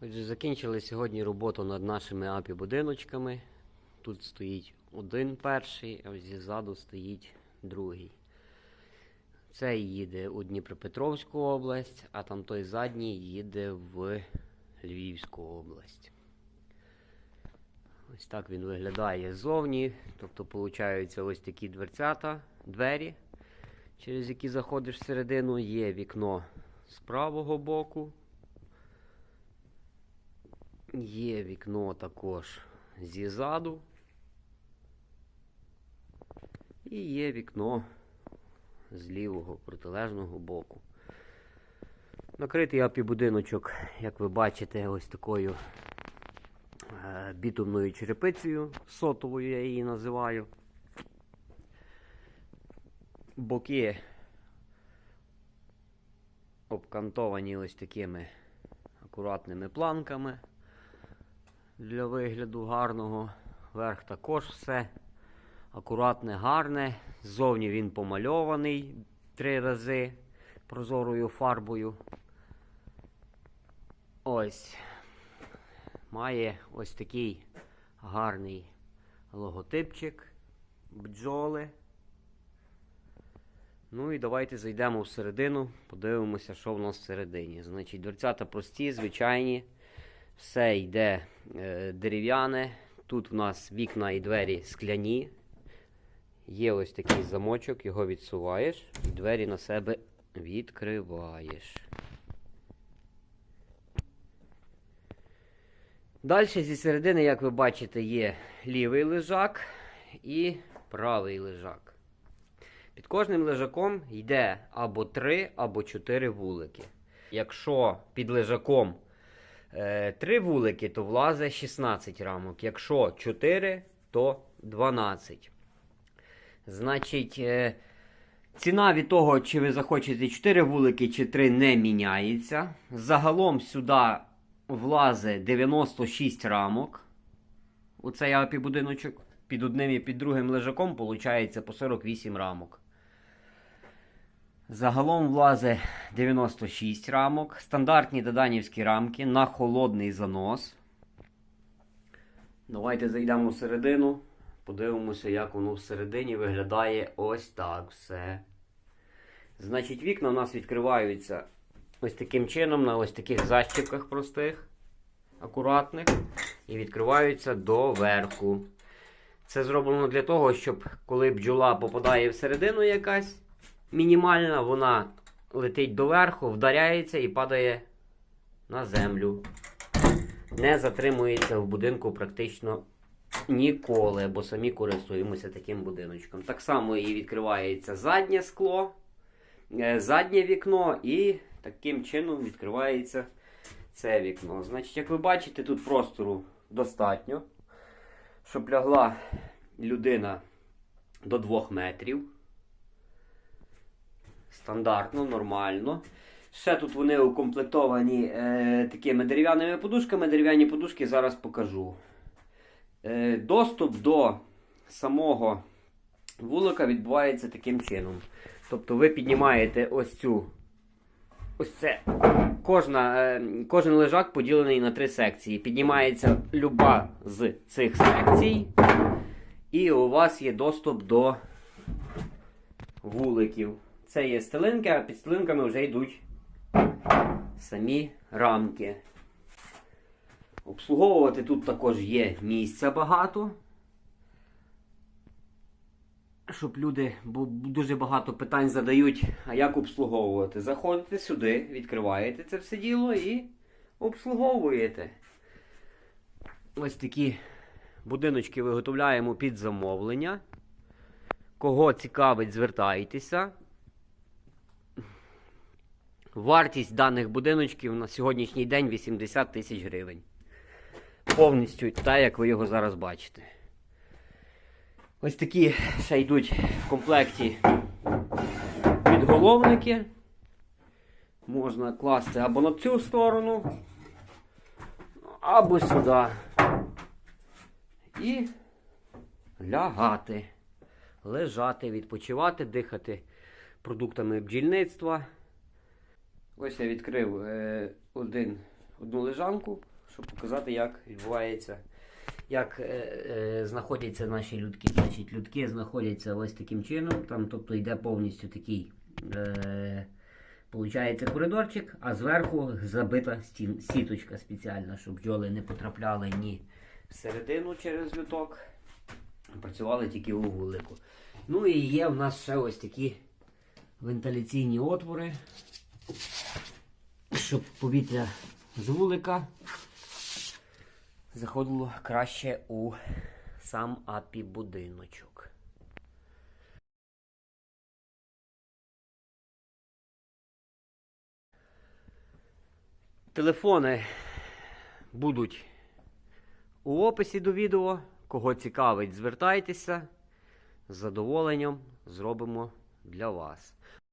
Отже, закінчили сьогодні роботу над нашими апі-будиночками. Тут стоїть один перший, а ось ззаду стоїть другий. Цей їде у Дніпропетровську область, а там той задній їде в Львівську область. Ось так він виглядає ззовні. Тобто, получаються ось такі дверцята, двері, через які заходиш всередину. Є вікно з правого боку. Є вікно також ззаду. І є вікно з лівого протилежного боку. Накритий апі-будиночок, як ви бачите, ось такою е, бітумною черепицею, сотовою я її називаю. Боки обкантовані ось такими акуратними планками для вигляду гарного. Верх також все акуратне, гарне. Ззовні він помальований три рази прозорою фарбою. Ось. Має ось такий гарний логотипчик, бджоли. Ну і давайте зайдемо всередину, подивимося, що в нас всередині. Значить, дверцята прості, звичайні. Все йде е, дерев'яне. Тут в нас вікна і двері скляні. Є ось такий замочок, його відсуваєш і двері на себе відкриваєш. Далі зі середини, як ви бачите, є лівий лежак і правий лежак. Під кожним лежаком йде або 3, або 4 вулики. Якщо під лежаком 3 вулики, то влазить 16 рамок. Якщо 4, то 12. Значить, е, ціна від того, чи ви захочете 4 вулики чи 3, не міняється. Загалом сюди влазить 96 рамок. Оцей апі-будиночок. Під одним і під другим лежаком виходить по 48 рамок. Загалом влазить 96 рамок. Стандартні доданівські рамки на холодний занос. Давайте зайдемо всередину. Подивимося, як воно всередині виглядає ось так все. Значить, вікна у нас відкриваються ось таким чином, на ось таких защіпках простих, акуратних, і відкриваються доверху. Це зроблено для того, щоб коли бджола попадає всередину якась мінімальна, вона летить доверху, вдаряється і падає на землю. Не затримується в будинку практично ніколи, бо самі користуємося таким будиночком. Так само і відкривається заднє скло, е, заднє вікно, і таким чином відкривається це вікно. Значить, як ви бачите, тут простору достатньо, щоб лягла людина до 2 метрів. Стандартно, нормально. Ще тут вони укомплектовані е, такими дерев'яними подушками. Дерев'яні подушки зараз покажу. Е, доступ до самого вулика відбувається таким чином. Тобто ви піднімаєте ось цю. Ось це. Кожна, е, кожен лежак поділений на три секції. Піднімається люба з цих секцій. І у вас є доступ до вуликів. Це є стелинки, а під стелинками вже йдуть самі рамки. Обслуговувати тут також є місця багато. Щоб люди, бо дуже багато питань задають, а як обслуговувати. Заходите сюди, відкриваєте це все діло і обслуговуєте. Ось такі будиночки виготовляємо під замовлення. Кого цікавить, звертайтеся. Вартість даних будиночків на сьогоднішній день 80 тисяч гривень. Повністю так, як ви його зараз бачите. Ось такі ще йдуть в комплекті підголовники. Можна класти або на цю сторону, або сюди. І лягати, лежати, відпочивати, дихати продуктами бджільництва. Ось я відкрив е, один, одну лежанку, щоб показати, як відбувається, як е, е, знаходяться наші людки. Значить, людки знаходяться ось таким чином. Там, тобто йде повністю такий. Е, Получається коридорчик, а зверху забита стін, сіточка спеціальна, щоб бджоли не потрапляли ні всередину через люток. Працювали тільки у вулику. Ну і є в нас ще ось такі вентиляційні отвори, щоб повітря з вулика заходило краще у сам апі будиночок. Телефони будуть у описі до відео. Кого цікавить, звертайтеся. З задоволенням зробимо для вас.